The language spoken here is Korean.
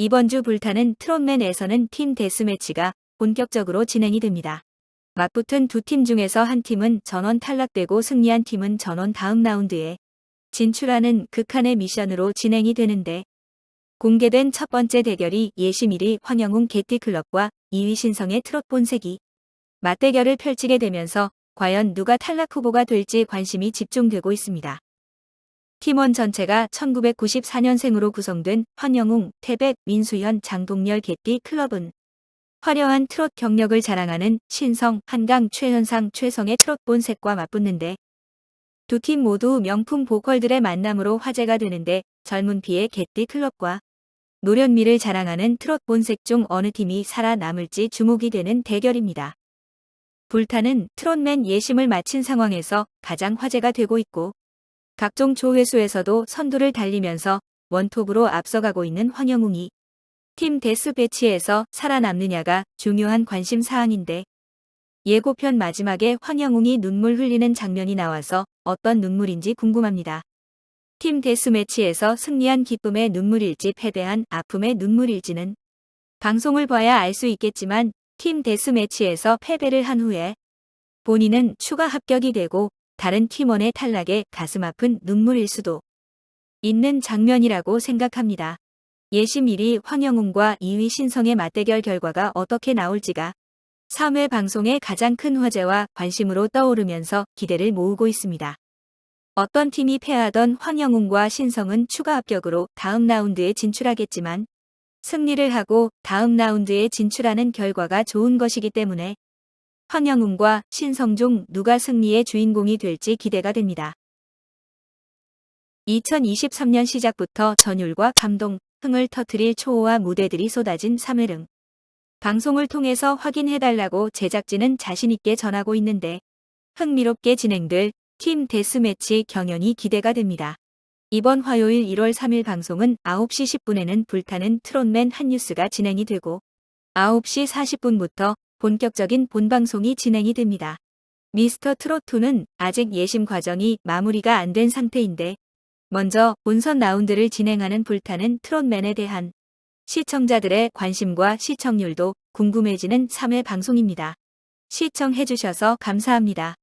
이번 주 불타는 트롯맨에서는 팀 데스매치가 본격적으로 진행이 됩니다. 맞붙은 두 팀 중에서 한 팀은 전원 탈락되고 승리한 팀은 전원 다음 라운드에 진출하는 극한의 미션으로 진행이 되는데 공개된 첫 번째 대결이 예심 1위 황영웅 개띠클럽과 2위 신성의 트롯 본색이 맞대결을 펼치게 되면서 과연 누가 탈락 후보가 될지 관심이 집중되고 있습니다. 팀원 전체가 1994년생으로 구성된 황영웅, 태백, 민수현, 장동열 개띠 클럽은 화려한 트롯 경력을 자랑하는 신성, 한강, 최현상, 최성의 트롯 본색과 맞붙는데 두 팀 모두 명품 보컬들의 만남으로 화제가 되는데 젊은 피의 개띠 클럽과 노련미를 자랑하는 트롯 본색 중 어느 팀이 살아남을지 주목이 되는 대결입니다. 불타는 트롯맨 예심을 마친 상황에서 가장 화제가 되고 있고 각종 조회수에서도 선두를 달리면서 원톱으로 앞서가고 있는 황영웅이 팀 데스 배치에서 살아남느냐가 중요한 관심 사항인데 예고편 마지막에 황영웅이 눈물 흘리는 장면이 나와서 어떤 눈물인지 궁금합니다. 팀 데스매치에서 승리한 기쁨의 눈물일지 패배한 아픔의 눈물일지는 방송을 봐야 알 수 있겠지만 팀 데스매치에서 패배를 한 후에 본인은 추가 합격이 되고 다른 팀원의 탈락에 가슴 아픈 눈물일 수도 있는 장면이라고 생각합니다. 예심 1위 황영웅과 2위 신성의 맞대결 결과가 어떻게 나올지가 3회 방송의 가장 큰 화제와 관심으로 떠오르면서 기대를 모으고 있습니다. 어떤 팀이 패하던 황영웅과 신성은 추가 합격으로 다음 라운드에 진출하겠지만 승리를 하고 다음 라운드에 진출하는 결과가 좋은 것이기 때문에 황영웅과 신성 중 누가 승리의 주인공이 될지 기대가 됩니다. 2023년 시작부터 전율과 감동, 흥을 터트릴 초호화 무대들이 쏟아진 3회릉. 방송을 통해서 확인해달라고 제작진은 자신있게 전하고 있는데 흥미롭게 진행될 팀 데스매치 경연이 기대가 됩니다. 이번 화요일 1월 3일 방송은 9시 10분에는 불타는 트롯맨 한 뉴스가 진행이 되고 9시 40분부터 본격적인 본방송이 진행이 됩니다. 미스터 트롯2는 아직 예심 과정이 마무리가 안 된 상태인데 먼저 본선 라운드를 진행하는 불타는 트롯맨에 대한 시청자들의 관심과 시청률도 궁금해지는 3회 방송입니다. 시청해주셔서 감사합니다.